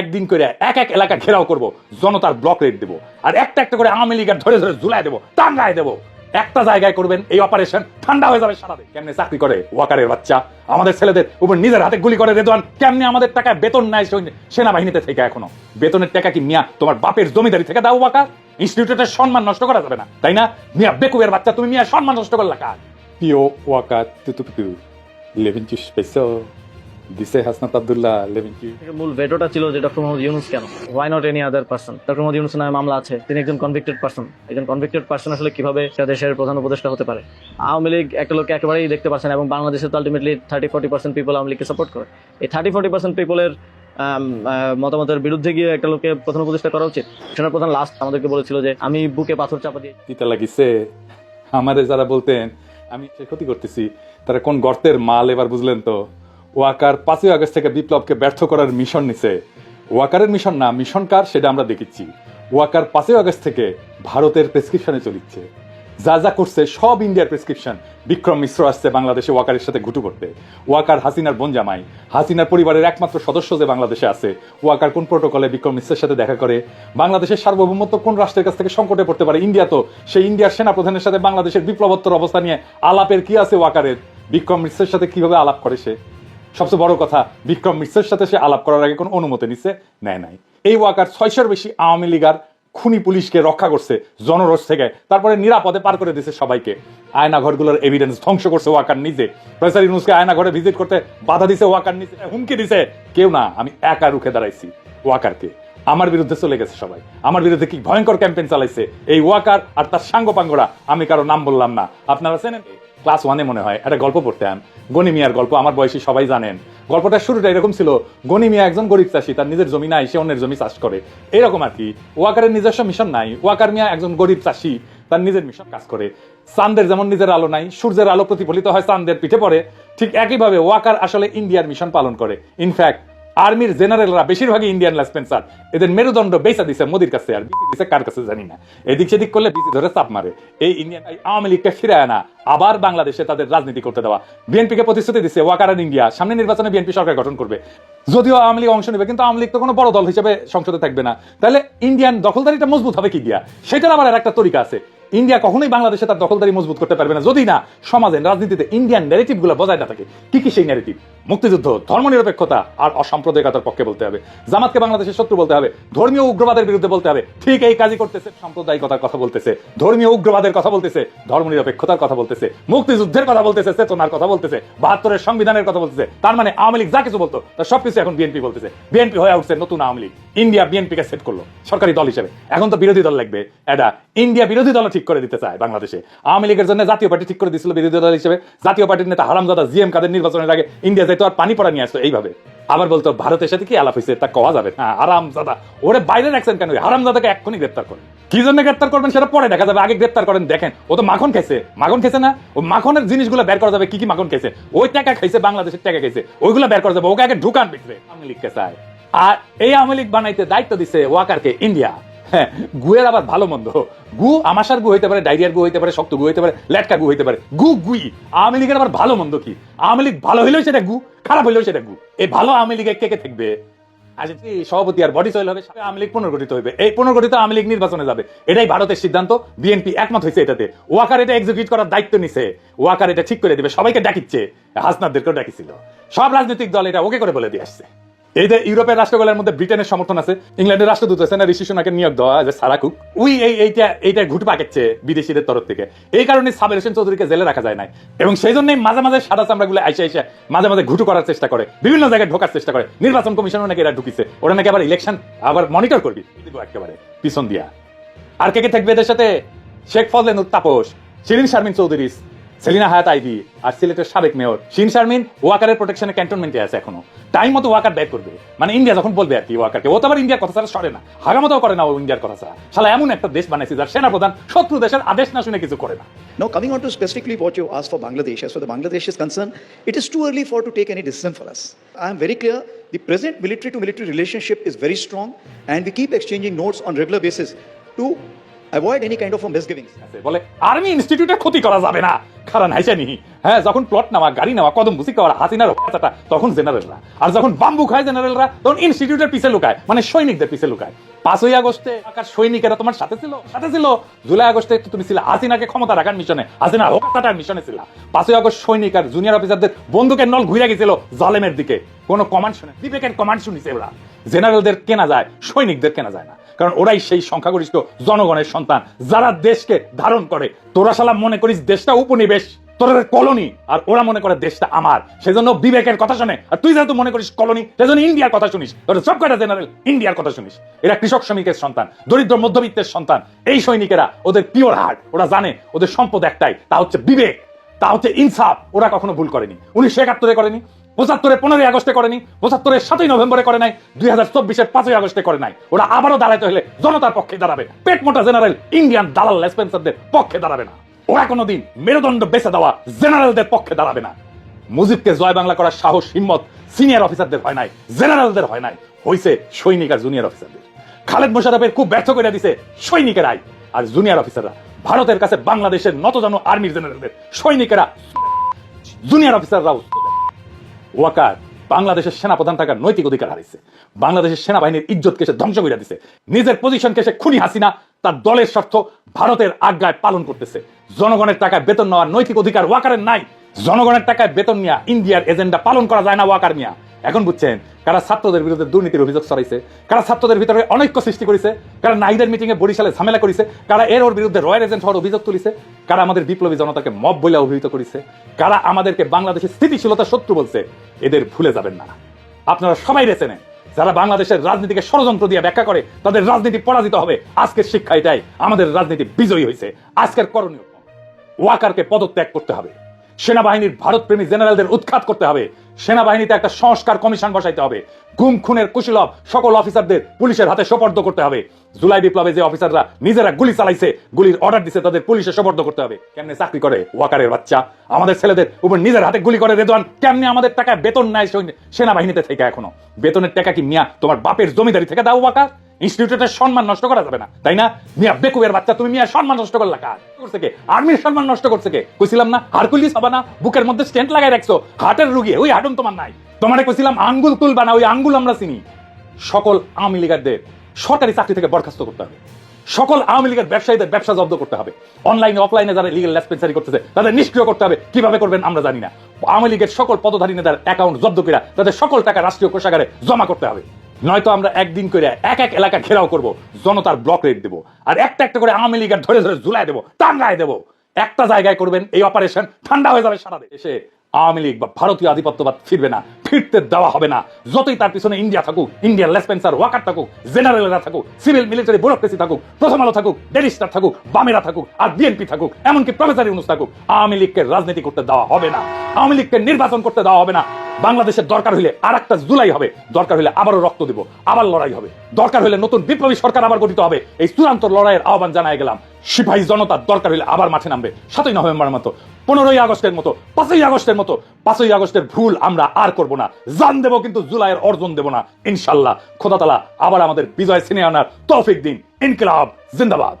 একদিন করে এক এক এলাকা ঘেরাও করব, জনতার ব্লক রেট দেবো, আর একটা একটা করে আওয়ামী লীগের ধরে ধরে ঝুলাই দেবো, টাঙ্গায় দেবো। একটা জায়গায় করবেন, এই অপারেশন ঠান্ডা হয়ে যাবে সারাদিন। কেমনে চাকরি করে ওয়াকারের বাচ্চা? আমাদের ছেলেদের উপর নিজের হাতে গুলি করে রেদওয়ান কেমনে আমাদের টাকায় বেতন নেয় সেনাবাহিনীতে থেকে এখনও? বেতনের টাকা কি মিয়া তোমার বাপের জমিদারি থেকে দাও, ওয়াকার? ইনস্টিটিউটের সম্মান নষ্ট করা যাবে না, তাই না? মিয়া বেকুবের বাচ্চা, তুমি মিয়া সম্মান নষ্ট করলা কার? পিও ওয়াকার, তুতুপিতু, লেভেন চু স্পেশাল। দিছে হাসনাত আব্দুল্লাহ লেভেন এর মূল ভেটোটা ছিল যে ডক্টর মোহাম্মদ ইউনুস কেন? Why not any other person doctor Muhammad Yunus নামে মামলা আছে তিনি একজন কনভিক্টেড পার্সন একজন কনভিক্টেড পার্সন আসলে কীভাবে দেশের প্রধান উপদেষ্টা হতে পারে? আওয়ামী লীগ একটা লোককে একেবারেই দেখতে পাচ্ছেন এবং বাংলাদেশে তো ultimately thirty forty percent people Awami লীগকে সাপোর্ট করে। এই থার্টি ফোর্টি পার্সেন্ট পিপলের মতামতের বিরুদ্ধে গিয়ে একটা লোককে প্রধান উপদেষ্টা করা উচিত? সেনাপ্রধান লাস্ট আমাদেরকে বলেছিল যে আমি বুকে পাথর চাপা দিয়ে তিতা লাগিছে। আমাদের যারা বলতেন আমি ক্ষতি করতেছি। তারা কোন গর্তের মাল এবার বুঝলেন তো? ওয়াকার পাঁচই আগস্ট থেকে বিপ্লবকে ব্যর্থ করার মিশন নিছে। ওয়াকারের মিশন না, মিশন কার সেটা আমরা দেখেছি। ওয়াকার পাঁচই আগস্ট থেকে ভারতের প্রেসক্রিপশনে চলিচ্ছে। যা যা করছে, সব ইন্ডিয়ার প্রেসক্রিপশন বিক্রম মিশ্র আসছে বাংলাদেশে ওয়াকারের সাথে ঘুটু করতে। ওয়াকার হাসিনার বোন জামাই। হাসিনার পরিবারের একমাত্র সদস্য যে বাংলাদেশে আছে। ওয়াকার কোন প্রোটোকলে বিক্রম মিশ্রের সাথে দেখা করে? বাংলাদেশের সার্বভৌমত্ব কোন রাষ্ট্রের কাছ থেকে সংকটে পড়তে পারে? ইন্ডিয়া তো সেই ইন্ডিয়ার সেনা প্রধানের সাথে বাংলাদেশের বিপ্লবোত্তর অবস্থা নিয়ে আলাপের কি আছে ওয়াকারের? বিক্রম মিশ্রের সাথে কীভাবে আলাপ করে সে? সবচেয়ে বড় কথা, বিক্রম মিশ্রের সাথে সে আলাপ করার আগে কোনো অনুমতি নিচ্ছে নেয় নাই। এই ওয়াকার ছয়শোর বেশি আওয়ামী লীগার খুনি পুলিশকে রক্ষা করছে জনরোষ থেকে। তারপরে নিরাপদে পার করে দিছে সবাইকে। আয়না ঘরগুলোর এভিডেন্স ধ্বংস করছে ওয়াকার নিজে। প্রফেসর ইউনুসকে আয়না ঘরে ভিজিট করতে বাধা দিছে ওয়াকার নিজে। হুমকি দিছে? কেউ না, আমি একা রুখে দাঁড়াইছি ওয়াকারকে। আমার বিরুদ্ধে চলে গেছে সবাই। আমার বিরুদ্ধে কি ভয়ঙ্কর ক্যাম্পেইন চালাইছে? এই ওয়াকার আর তার সাঙ্গপাঙ্গরা, আমি কারও নাম বললাম না। আপনারা চেনেন? ক্লাস ওয়ানে মনে হয়, একটা গল্প পড়তাম গনি মিয়ার গল্প, আমার বয়সী সবাই জানেন। গল্পটার শুরুটা এরকম ছিল, গনি মিয়া একজন গরিব চাষি, তার নিজের জমি নাই, সে অন্যের জমি চাষ করে। এরকম আর কি, ওয়াকারের নিজস্ব মিশন নাই, ওয়াকার মিয়া একজন গরিব চাষি, তার নিজের মিশন কাজ করে। চান্দের যেমন নিজের আলো নাই, সূর্যের আলো প্রতিফলিত হয় চান্দের পিঠে পড়ে, ঠিক একইভাবে ওয়াকার আসলে ইন্ডিয়ার মিশন পালন করে। ইনফ্যাক্ট আর্মির জেনারেলরা বেশিরভাগই ইন্ডিয়ান স্পেন্সার এদের মেরুদণ্ড বেচা দিছে মোদির কাছে, আর বিসি দিছে কার কাছে জানি না। এদিক সেদিক করলে বিসি ধরে চাপ মারে। এই ইন্ডিয়ান আওয়ামী লীগকে ফিরে আনা, আবার বাংলাদেশে তাদের রাজনীতি করতে দেওয়া। বিএনপিকে প্রতিশ্রুতি দিচ্ছে ওয়াকার আর ইন্ডিয়া, সামনে নির্বাচনে বিএনপি সরকার গঠন করবে। যদিও আওয়ামী লীগ অংশ নেবে, কিন্তু আওয়ামী লীগ তো কোনো বড় দল হিসেবে সংসদে থাকবে না। তাহলে ইন্ডিয়ান দখলদারিটা মজবুত হবে কি দিয়া? সেটার আবার আর একটা তরিকা আছে। ইন্ডিয়া কখনোই বাংলাদেশে তার দখলদারি মজবুত করতে পারবে না। যদি না, সমাজে, রাজনীতিতে ইন্ডিয়ান ন্যারেটিভগুলো বজায় না থাকে, কি কি সেই ন্যারেটিভ মুক্তিযুদ্ধ, ধর্মনিরপেক্ষতা আর অসাম্প্রদায়িকতার পক্ষে বলতে হবে। জামাতকে বাংলাদেশের শত্রু বলতে হবে। ধর্মীয় উগ্রবাদের বিরুদ্ধে বলতে হবে। ঠিক এই কাজই করতেছে, সাম্প্রদায়িকতার কথা বলতেছে, ধর্মীয় উগ্রবাদের কথা বলতেছে, ধর্মনিরপেক্ষতার কথা বলতেছে, মুক্তিযুদ্ধের কথা বলতেছে, চেতনার কথা বলতেছে, বাহাত্তরের সংবিধানের কথা বলতেছে। তার মানে আওয়ামী লীগ যা কিছু বলতো তার সবকিছু এখন বিএনপি বলতেছে। বিএনপি হয়ে উঠছে নতুন আওয়ামী লীগ। ইন্ডিয়া বিএনপিকে সেট করল, সরকারি দল হিসেবে। এখন তো বিরোধী দল লাগবে। এটা ইন্ডিয়া বিরোধী দল ঠিক করে দিতে চায় বাংলাদেশে। আওয়ামী লীগের জন্য জাতীয় পার্টি ঠিক করে দিয়েছিল বিরোধী দল হিসেবে। জাতীয় পার্টির নেতা হারামজাদা জিএম কাদের নির্বাচনের আগে ইন্ডিয়া যাইতো আর পানি পড়া নিয়ে আসতো এইভাবে। আবার বলতো, ভারতের সাথে কি আলাপ হয়েছে? তা কওয়া যাবে। হ্যাঁ আরামজাদা ওরে বাইরে রাখছেন কেন? হারামজাদাকে এক্ষুনি গ্রেপ্তার করেন। কি জন্য গ্রেপ্তার করবেন সেটা পরে দেখা যাবে। আগে গ্রেপ্তার করেন, দেখেন। ও তো মাখন খেয়েছে মাখন খাইছে না? ও মাখনের জিনিসগুলো বের করা যাবে। কি কি মাখন খাইছে? ওই টাকা খাইছে, বাংলাদেশের টাকা খাইছে। ওইগুলো বের করা যাবে। ওকে আগে ঢুকান পিছবে আওয়ামী লীগকে চায়। আর এই আওয়ামী লীগ বানাইতে দায়িত্ব দিছে ওয়াকারকে, ইন্ডিয়া। হ্যাঁ গুয়ের আবার ভালো মন্দ। গু আমাশার গু হইতে পারে, ডায়রিয়ার গু হইতে পারে, শক্ত গু হইতে পারে লেটকা গু হইতে পারে। গু গুই। আওয়ামী লীগের আবার ভালো মন্দ কি? আওয়ামী লীগ ভালো হইলেও সেটা গু, খারাপ হইলেও সেটা গু। এই ভালো আওয়ামী লীগে কে কে থাকবে? আচ্ছা সভাপতি আর বডি সয়েল হবে আওয়ামী লীগ পুনর্গঠিত হইবে। এই পুনর্গঠিত আওয়ামী লীগ নির্বাচনে যাবে। এটাই ভারতের সিদ্ধান্ত। বিএনপি একমত হয়েছে এটাতে। ওয়াকার এটা এক্সিকিউট করার দায়িত্ব নিছে। ওয়াকার এটা ঠিক করে দিবে। সবাইকে ডাকিচ্ছে। হাসনাদদেরকেও ডাকিছিল। সব রাজনৈতিক দল এটা ওকে করে বলে দিয়ে আসছে। এই যে ইউরোপের রাষ্ট্রগুলোর মধ্যে ব্রিটেনের সমর্থন আছে, ইংল্যান্ডের রাষ্ট্রদূত আছে না, ঋষি সোনাকে নিয়োগ দেওয়া যে সারা কুক, উই এই এইটা এইটা ঘুট পাকেচ্ছে বিদেশিদের তরফ থেকে। এই কারণে সাবের হোসেন চৌধুরীকে জেলে রাখা যায় নাই। এবং সেই জন্যই মাঝে মাঝে সাদা চামড়াগুলো আইসে আইসে মাঝে মাঝে ঘুটু করার চেষ্টা করে, বিভিন্ন জায়গায় ঢোকার চেষ্টা করে। নির্বাচন কমিশনও নাকি এরা ঢুকিছে। ওরা নাকি আবার ইলেকশন আবার মনিটর করবি। একেবারে পিছন দিয়া। আর কে কে থাকবে এদের সাথে? শেখ ফজলেন তাপস, শিরিন শারমিন চৌধুরী সেলিনা হায়াত আইবি আর সিলেটের সাবেক মেয়র শিন শারমিন ওয়াকারের প্রোটেকশনে ক্যান্টনমেন্টে আছে এখনও টাইম মতো ওয়াকার ব্যাক করবে মানে ইন্ডিয়া যখন বলবে আর কি ওয়াকারকে ও তো আবার ইন্ডিয়ার কথা ছাড়া সরে না হাগামতাও করে না ও ইন্ডিয়ার কথা ছাড়া শালা এমন একটা দেশ বানাইছে যার সেনাপ্রধান শত্রু দেশের আদেশ না শুনে কিছু করে না Now, coming on to specifically what you asked for Bangladesh, as far as Bangladesh is concerned, it is too early for to take any decision for us. I am very clear. The present military to military relationship is very strong, and we keep exchanging notes on regular basis to kind of a misgivings. আছে। বলে army ক্ষতি করা যাবে না। হ্যাঁ যখন plot নেওয়া, গাড়ি নেওয়া, কদম হাসিনার কথাটা তখন জেনারেলরা আর যখন বাম্বু খায় জেনারেলরা তখন ইনস্টিটিউটের পিছে লুকায় মানে সৈনিকদের পিছে লুকায়। পাঁচই আগস্টে আকার সৈনিকেরা তোমার সাথে ছিল সাথে ছিল। জুলাই আগস্টে তুমি ছিলে, হাসিনাকে ক্ষমতা রাখার মিশনে হাসিনা হোকাটার মিশনে ছিল। পাঁচই আগস্ট সৈনিক আর জুনিয়র অফিসারদের বন্দুকের নল ঘুরে গেছিল জালেমের দিকে। কোনো কমান্ড শুনে, বিবেকের কমান্ড শুনিছে ওরা। জেনারেলদের কেনা যায়, সৈনিকদের কেনা যায় না। কারণ ওরাই সেই সংখ্যাগরিষ্ঠ জনগণের সন্তান, যারা দেশকে ধারণ করে। তোরা সালা মনে করিস দেশটা উপনিবেশ, তোদের কলোনি, আর ওরা মনে করে দেশটা আমার। সেজন্য বিবেকের কথা শুনে। আর তুই যেহেতু মনে করিস কলোনি, সেজন্য ইন্ডিয়ার কথা শুনিস। তোর সব কটা জেনারেল ইন্ডিয়ার কথা শুনিস। এরা কৃষক শ্রমিকের সন্তান, দরিদ্র মধ্যবিত্তের সন্তান। এই সৈনিকেরা ওদের পিওর হার্ট ওরা জানে ওদের সম্পদ একটাই, তা হচ্ছে বিবেক, তা হচ্ছে ইনসাফ। ওরা কখনো ভুল করেনি। উনিশশো একাত্তরে করেনি। পঁচাত্তরে পনেরোই আগস্টে করেনি পঁচাত্তরের সাতই নভেম্বরে করে নাই, দুই হাজার চব্বিশের পাঁচই আগস্টে করে নাই। ওরা আবারও দাঁড়াইতে হলে জনতার পক্ষে দাঁড়াবে। পেট মোটা জেনারেল, ইন্ডিয়ান দালাল লেসপেন্সারদের পক্ষে দাঁড়াবে না। ওরা কোনোদিন মেরুদণ্ড বেঁচে দেওয়া জেনারেলদের পক্ষে দাঁড়াবে না। মুজিবকে জয় বাংলা করার সাহস, হিম্মত সিনিয়র অফিসারদের হয় নাই, জেনারেলদের হয় নাই, হইছে সৈনিক আর জুনিয়র অফিসারদের। খালেদ মোশারফের খুব ব্যর্থ করে দিছে সৈনিকেরাই আর জুনিয়র অফিসাররা, ভারতের কাছে বাংলাদেশের নতজানু আর্মির জেনারেলদের সৈনিকেরা। জুনিয়র অফিসাররাও ওয়াকার, বাংলাদেশের সেনাপ্রধান থাকার নৈতিক অধিকার হারিয়েছে। বাংলাদেশের সেনাবাহিনীর ইজ্জতকে সে ধ্বংস করে দিছে। নিজের পজিশনকে সে খুনি হাসিনা, তার দলের স্বার্থ ভারতের আজ্ঞায় পালন করতেছে। জনগণের টাকায় বেতন নেওয়ার নৈতিক অধিকার ওয়াকারের নাই। জনগণের টাকায় বেতন নিয়ে ইন্ডিয়ার এজেন্ডা পালন করা যায় না ওয়াকার মিয়া। এখন বুঝছেন কারা ছাত্রদের বিরুদ্ধে দুর্নীতির অভিযোগ ছড়াইছে, কারা ছাত্রদের ভিতরে অনৈক্য সৃষ্টি করেছে, কারা নাইদের মিটিং এ বরিশালে ঝামেলা করেছে, কারা এর ওর বিরুদ্ধে রয়্যাল এজেন্ট হওয়ার অভিযোগ তুলিছে, কারা আমাদের বিপ্লবী জনতাকে মব বলে অভিহিত করেছে, কারা আমাদেরকে বাংলাদেশের স্থিতিশীলতার শত্রু বলছে, এদের ভুলে যাবেন না। আপনারা সবাই রেছে নেন যারা বাংলাদেশের রাজনীতিকে ষড়যন্ত্র দিয়ে ব্যাখ্যা করে, তাদের রাজনীতি পরাজিত হবে। আজকের শিক্ষা এটাই, আমাদের রাজনীতি বিজয়ী হয়েছে। আজকের করণীয় ওয়াকারকে পদত্যাগ করতে হবে। সেনাবাহিনীর ভারতপ্রেমী জেনারেলদের উৎখাত করতে হবে। সেনাবাহিনীতে একটা সংস্কার কমিশন বসাইতে হবে। গুম, খুনের কুশলভ সকল অফিসারদের পুলিশের হাতে সোপর্দ করতে হবে। জুলাই বিপ্লবে যে অফিসাররা নিজেরা গুলি চালাইছে, গুলির অর্ডার দিছে, তাদের পুলিশে সোপর্দ করতে হবে। কেমনে চাকরি করে ওয়াকারের বাচ্চা? আমাদের ছেলেদের উপর নিজের হাতে গুলি করে রেদান কেমনে আমাদের টাকা বেতন নেয় সেনাবাহিনীতে থেকে এখনও? বেতনের টাকা কি মিয়া তোমার বাপের জমিদারি থেকে দাও, ওয়াকার? ইনস্টিটিউটের সম্মান নষ্ট করা যাবে না, তাই না? মিয়া বেকুবের বাচ্চা, তুমি মিয়া সম্মান নষ্ট করলা কার? করছে কে? আর্মির সম্মান নষ্ট করছে কে? কইছিলাম না, হারকুলিস হবে না, বুকের মধ্যে স্টেন্ট লাগাই রাখছো হার্টের রুগী, ওই হাটুন তোমার নাই। তোমারে কইছিলাম, আঙ্গুল তুলবা না, ওই আঙ্গুল আমরা চিনি। সকল আওয়ামী লীগারদের সরকারি চাকরি থেকে বরখাস্ত করতে হবে। সকল আওয়ামী লীগের ব্যবসায়ীদের ব্যবসা জব্দ করতে হবে। অনলাইনে, অফলাইনে যারা লিগেল লেসপেন্সারি করতেছে, তাদের নিষ্ক্রিয় করতে হবে। কীভাবে করবেন আমরা জানি না। আওয়ামী লীগের সকল পদধারী নেতার অ্যাকাউন্ট জব্দ করে তাদের সকল টাকা রাষ্ট্রীয় কোষাগারে জমা করতে হবে। নয়তো আমরা একদিন করে এক এক এলাকা ঘেরাও করব, জনতার ব্লক রেট দেবো, আর একটা একটা করে আওয়ামী লীগের ধরে ধরে ঝুলাই দেবো, টাঙ্গায় দেবো। একটা জায়গায় করবেন এই অপারেশন ঠান্ডা হয়ে যাবে সারা দেশে আওয়ামী লীগ বা ভারতীয় আধিপত্যবাদ ফিরবে না, ফিরতে দেওয়া হবে না। যতই তার পিছনে ইন্ডিয়া থাকুক ইন্ডিয়ান লেসপেন্সার ওয়াকার থাকুক, জেনারেলরা থাকুক, সিভিল মিলিটারি ব্যুরোক্রেসি থাকুক, প্রথম আলো থাকুক ডেলি থাকুক, বামেরা থাকুক, আর বিএনপি থাকুক, এমনকি প্রফেসর ইউনুস থাকুক, আওয়ামী লীগকে রাজনীতি করতে দেওয়া হবে না। আওয়ামী লীগকে নির্বাচন করতে দেওয়া হবে না। বাংলাদেশের দরকার হলে আর একটা জুলাই হবে। দরকার হলে আবারও রক্ত দিব, আবার লড়াই হবে। দরকার হলে নতুন বিপ্লবী সরকার আবার গঠিত হবে। এই চূড়ান্ত লড়াইয়ের আহ্বান জানাই গেলাম। সিপাহী জনতার দরকার হলে আবার মাঠে নামবে। সাতই নভেম্বরের মতো, পনেরোই আগস্টের মতো, পাঁচই আগস্টের মতো, পাঁচই আগস্টের ভুল আমরা আর করব না। জান দেব কিন্তু জুলাইয়ের অর্জন দেব না, ইনশাল্লাহ। খোদাতালা আবার আমাদের বিজয় সিনে আনার তৌফিক দিন। ইনকিলাব, জিন্দাবাদ।